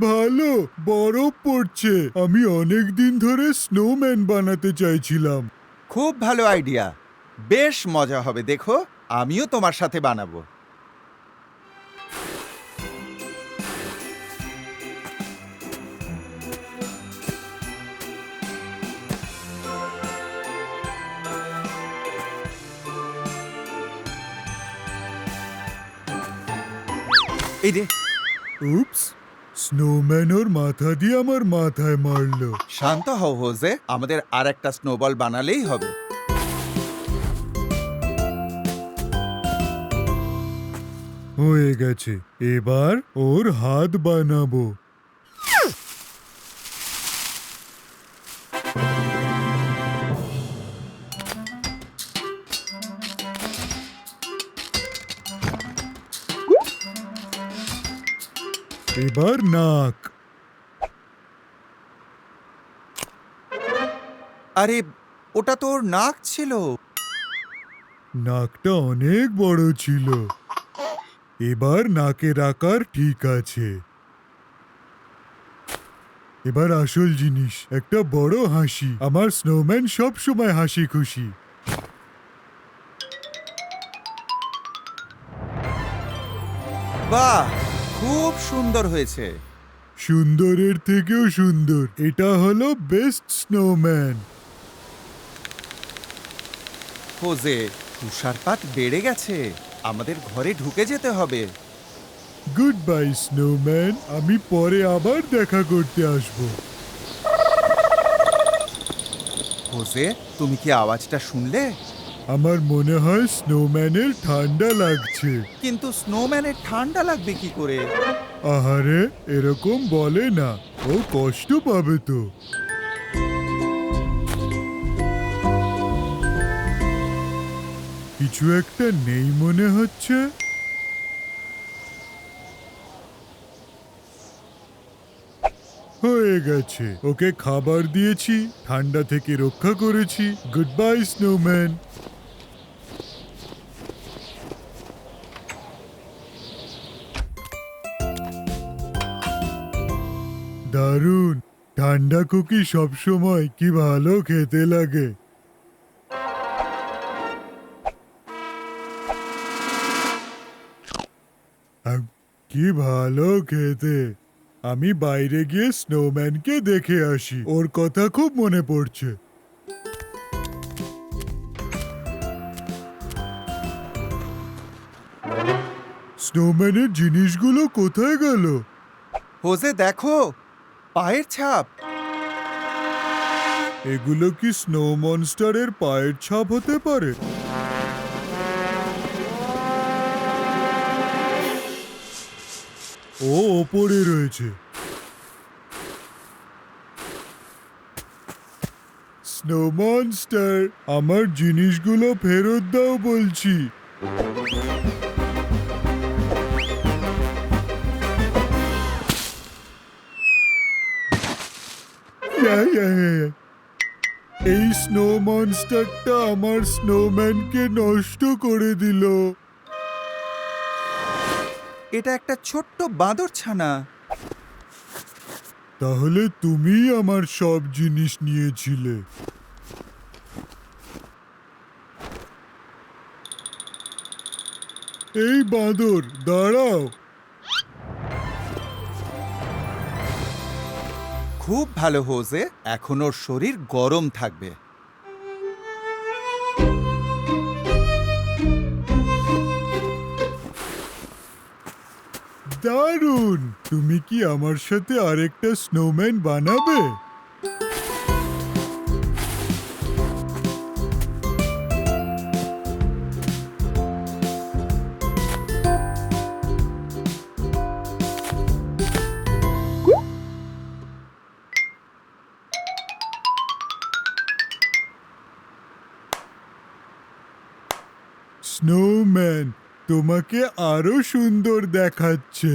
ভালো বরফ পড়ছে। আমি অনেক দিন ধরে স্নোম্যান বানাতে চাইছিলাম। খুব ভালো আইডিয়া। বেশ মজা হবে দেখো আমিও তোমার সাথে বানাবো। এই রে উপস স্নোম্যান ওর মাথা দিয়ে আমার মাথায় মারলো। শান্ত হও হোজে। আমাদের আর একটা স্নোবল বানালেই হবে। হয়ে গেছে। এবার ওর হাত বানাবো। এবার নাক। আরে ওটা তোর নাক ছিল। নাকটা অনেক বড় ছিল। এবার নাকের আকার ঠিক আছে। এবার আসল জিনিস একটা বড় হাসি। আমার স্নোম্যান সব সময় হাসি খুশি বাহ! খুব সুন্দর হয়েছে। সুন্দরের থেকেও সুন্দর। এটা হলো বেস্ট স্নোম্যান। হোজে তুষারপাত বেড়ে গেছে। আমাদের ঘরে ঢুকে যেতে হবে। Good bye snowman. আমি পরে আবার দেখা করতে আসব। হোজে তুমি কি আওয়াজটা শুনলে? আমার মনে হয় স্নোম্যানের ঠান্ডা লাগছে। কিন্তু স্নোম্যানের ঠান্ডা লাগবে কি করে? আহারে এরকম বলে না। ও কষ্ট পাবে তো। কিছু একটা নেই মনে হচ্ছে। হয়ে গেছে। ওকে খাবার দিয়েছি ঠান্ডা থেকে রক্ষা করেছি। গুড বাই স্নোম্যান দারুণ। ঠান্ডা কুকি সবসময় কি ভালো খেতে লাগে। কি ভালো খেতে। আমি বাইরে গিয়ে স্নোম্যানকে দেখে আসি। ওর কথা খুব মনে পড়ছে। স্নোম্যানের জিনিসগুলো কোথায় গেল? হোজে, দেখো। পায়ের ছাপ। এগুলো কি স্নো মনস্টারের পায়ের ছাপ হতে পারে? ও ওপরে রয়েছে। স্নো মনস্টার, আমার জিনিসগুলো ফেরত দাও বলছি। এই স্নো মনস্টারটা আমার স্নোম্যানকে নষ্ট করে দিল। এটা একটা ছোট্ট বাঁদর ছানা। তাহলে তুমি আমার সব জিনিস নিয়েছিলে। এই বাঁদর দাঁড়াও। খুব ভালো হোজে এখন ওর শরীর গরম থাকবে। দারুণ! তুমি কি আমার সাথে আরেকটা স্নোম্যান বানাবে? স্নোম্যান তোমাকে আরও সুন্দর দেখাচ্ছে।